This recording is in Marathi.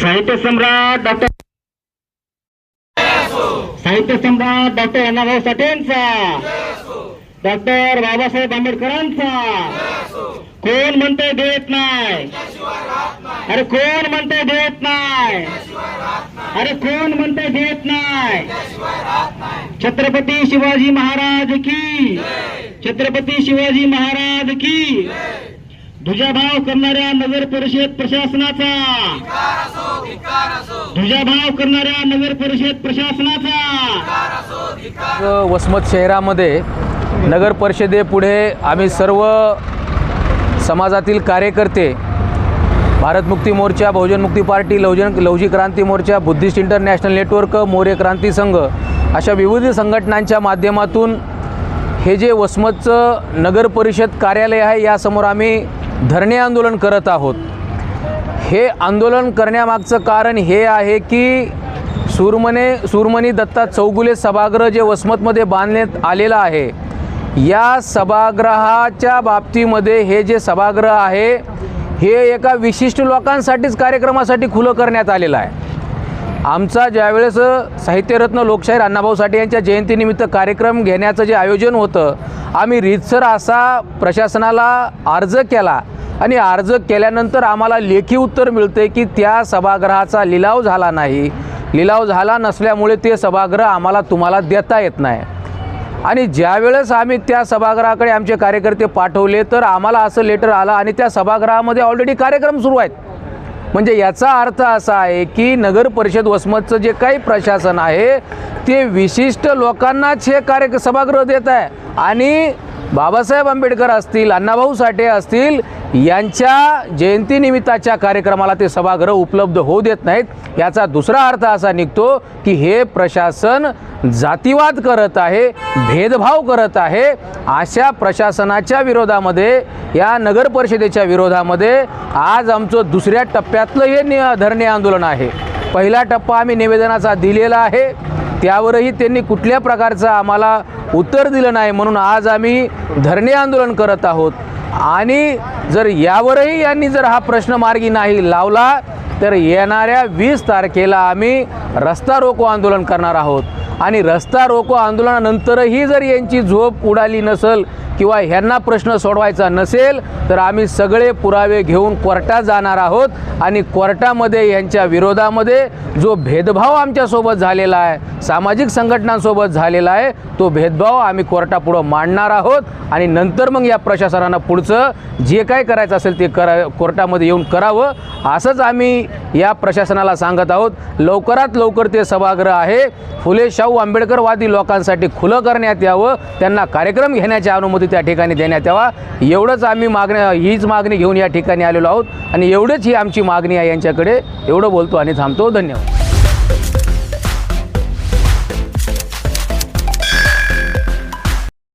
साहित्य सम्राट डॉक्टर साहित्य सम्राट डॉक्टर अण्णाभाऊ साठेंचा डॉक्टर बाबासाहेब आंबेडकरांचा. कोण म्हणते देत नाही? अरे कोण म्हणते देत नाही? अरे कोण म्हणते देत नाही? छत्रपती शिवाजी महाराज की छत्रपती शिवाजी महाराज की ध्वजाभाव करणाऱ्या नगर परिषद प्रशासनाचा. ध्वजाभाव करणाऱ्या नगर परिषद प्रशासनाचा. वसमत शहरामध्ये नगर परिषदेपुढे आम्ही सर्व समाजातील कार्यकर्ते भारत मुक्ती मोर्चा बहुजन मुक्ती पार्टी लवजन Lavji Kranti Morcha Buddhist international network More Kranti Sangh अशा विविध संघटनांच्या माध्यमातून हे जे वसमतचं नगर परिषद कार्यालय आहे यासमोर आम्ही धरणे आंदोलन करत आहोत. हे आंदोलन करण्यामागचं कारण हे आहे की सुरमने सुरमणी दत्ता चौगुले सभागृह जे वसमतमध्ये बांधण्यात आलेलं आहे या सभागृहाच्या बाबतीमध्ये हे जे सभागृह आहे हे एका विशिष्ट लोकांसाठीच कार्यक्रमासाठी खुलं करण्यात आलेलं आहे. आमचा ज्यावेळेस साहित्यरत्न लोकशाहीर अण्णाभाऊ साठे यांच्या जयंतीनिमित्त कार्यक्रम घेण्याचं जे आयोजन होतं आम्ही रीतसर असा प्रशासनाला अर्ज केला आणि अर्ज केल्यानंतर आम्हाला लेखी उत्तर मिळते की त्या सभागृहाचा लिलाव झाला नाही. लिलाव झाला नसल्यामुळे ते सभागृह आम्हाला तुम्हाला देता येत नाही. आणि ज्यावेळेस आम्ही त्या सभागृहाकडे आमचे कार्यकर्ते पाठवले तर आम्हाला असं लेटर आलं आणि त्या सभागृहामध्ये ऑलरेडी कार्यक्रम सुरू आहेत. म्हणजे याचा अर्थ असा आहे की नगर परिषद वसमतचं जे काही प्रशासन आहे ते विशिष्ट लोकांनाच हे कार्य सभागृह देत आहे. आणि बाबासाहेब आंबेडकर असतील अण्णाभाऊ साठे असतील यांच्या जयंतीनिमित्ताच्या कार्यक्रमाला ते सभागृह उपलब्ध होऊ देत नाहीत. याचा दुसरा अर्थ असा निघतो की हे प्रशासन जातीवाद करत आहे भेदभाव करत आहे. अशा प्रशासनाच्या विरोधामध्ये या नगर परिषदेच्या विरोधामध्ये आज आमचं दुसऱ्या टप्प्यातलं हे नि धरणे आंदोलन आहे. पहिला टप्पा आम्ही निवेदनाचा दिलेला आहे. त्यावरही त्यांनी कुठल्या प्रकारचं आम्हाला उत्तर दिलं नाही म्हणून आज आम्ही धरणे आंदोलन करत आहोत. आणि जर यावरही यांनी जर हा प्रश्न मार्गी नाही लावला तर येणाऱ्या वीस तारखेला आम्ही रस्ता रोको आंदोलन करणार आहोत. आणि रस्ता रोको आंदोलनानंतरही जर यांची झोप उडाली नसेल किंवा ह्यांना प्रश्न सोडवायचा नसेल तर आम्ही सगळे पुरावे घेऊन कोर्टात जाणार आहोत. आणि कोर्टामध्ये यांच्या विरोधामध्ये जो भेदभाव आमच्यासोबत झालेला आहे सामाजिक संघटनांसोबत झालेला आहे तो भेदभाव आम्ही कोर्टापुढं मांडणार आहोत. आणि नंतर मग या प्रशासनानं पुढचं जे काय करायचं असेल ते करा कोर्टामध्ये येऊन करावं असंच आम्ही या प्रशासनाला सांगत आहोत लवकरात लवकर ते सभागृह आहे. फुले शाहू आंबेडकरवादी लोकांसाठी खुलं करण्यात यावं. त्यांना कार्यक्रम घेण्याची अनुमती त्या ठिकाणी देण्यात यावा. एवढंच आम्ही मागण्या हीच मागणी घेऊन या ठिकाणी आलेलो आहोत. आणि एवढंच ही आमची मागणी आहे यांच्याकडे. एवढं बोलतो आणि थांबतो. धन्यवाद.